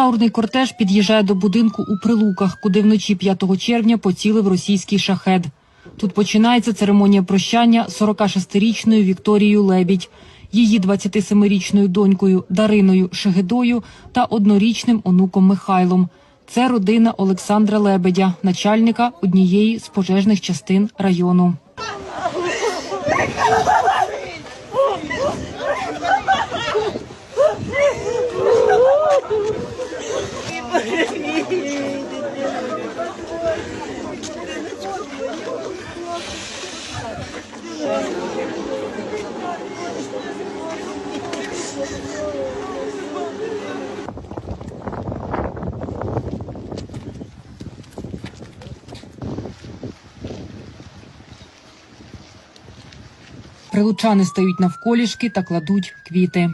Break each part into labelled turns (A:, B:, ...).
A: Траурний кортеж під'їжджає до будинку у Прилуках, куди вночі 5 червня поцілив російський шахед. Тут починається церемонія прощання 46-річною Вікторією Лебідь, її 27-річною донькою Дариною Шегедою та однорічним онуком Михайлом. Це родина Олександра Лебедя, начальника однієї з пожежних частин району. Прилучани стають навколішки та кладуть квіти.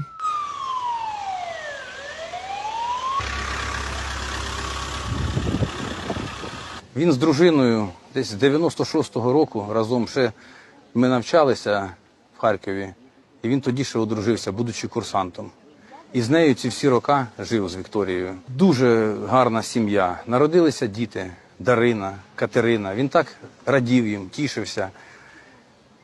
B: Він з дружиною десь з 96-го року разом ще ми навчалися в Харкові, і він тоді ще одружився, будучи курсантом. І з нею ці всі роки жив з Вікторією. Дуже гарна сім'я. Народилися діти Дарина, Катерина. Він так радів їм, тішився.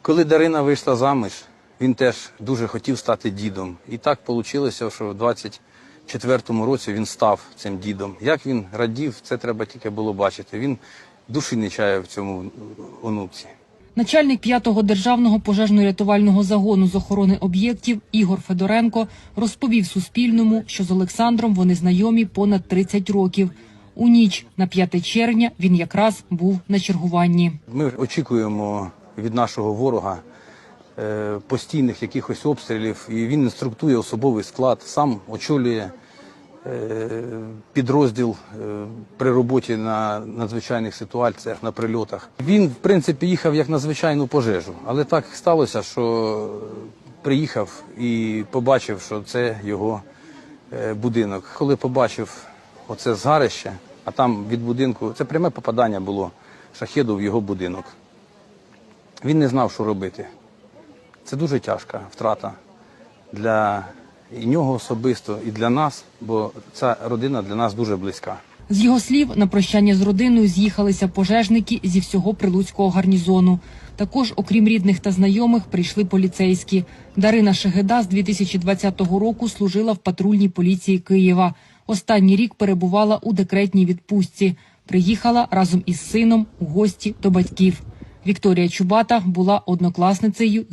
B: Коли Дарина вийшла заміж, він теж дуже хотів стати дідом. І так вийшло, що в 24-му році він став цим дідом. Як він радів, це треба тільки було бачити. Він душі не чаяв в цьому онуці.
A: Начальник 5-го державного пожежно-рятувального загону з охорони об'єктів Ігор Федоренко розповів Суспільному, що з Олександром вони знайомі понад 30 років. У ніч на 5 червня він якраз був на чергуванні.
B: Ми очікуємо від нашого ворога е, постійних якихось обстрілів, і він інструктує особовий склад, сам очолює е, підрозділ е, при роботі на надзвичайних ситуаціях, на прильотах. Він, в принципі, їхав як на звичайну пожежу, але так сталося, що приїхав і побачив, що це його будинок. Коли побачив оце згарище, а там від будинку це пряме попадання було шахеду в його будинок. Він не знав, що робити. Це дуже тяжка втрата для і нього особисто, і для нас, бо ця родина для нас дуже близька.
A: З його слів, на прощання з родиною з'їхалися пожежники зі всього прилуцького гарнізону. Також, окрім рідних та знайомих, прийшли поліцейські. Дарина Шегеда з 2020 року служила в патрульній поліції Києва. Останній рік перебувала у декретній відпустці. Приїхала разом із сином у гості до батьків. Вікторія Чубата була однокласницею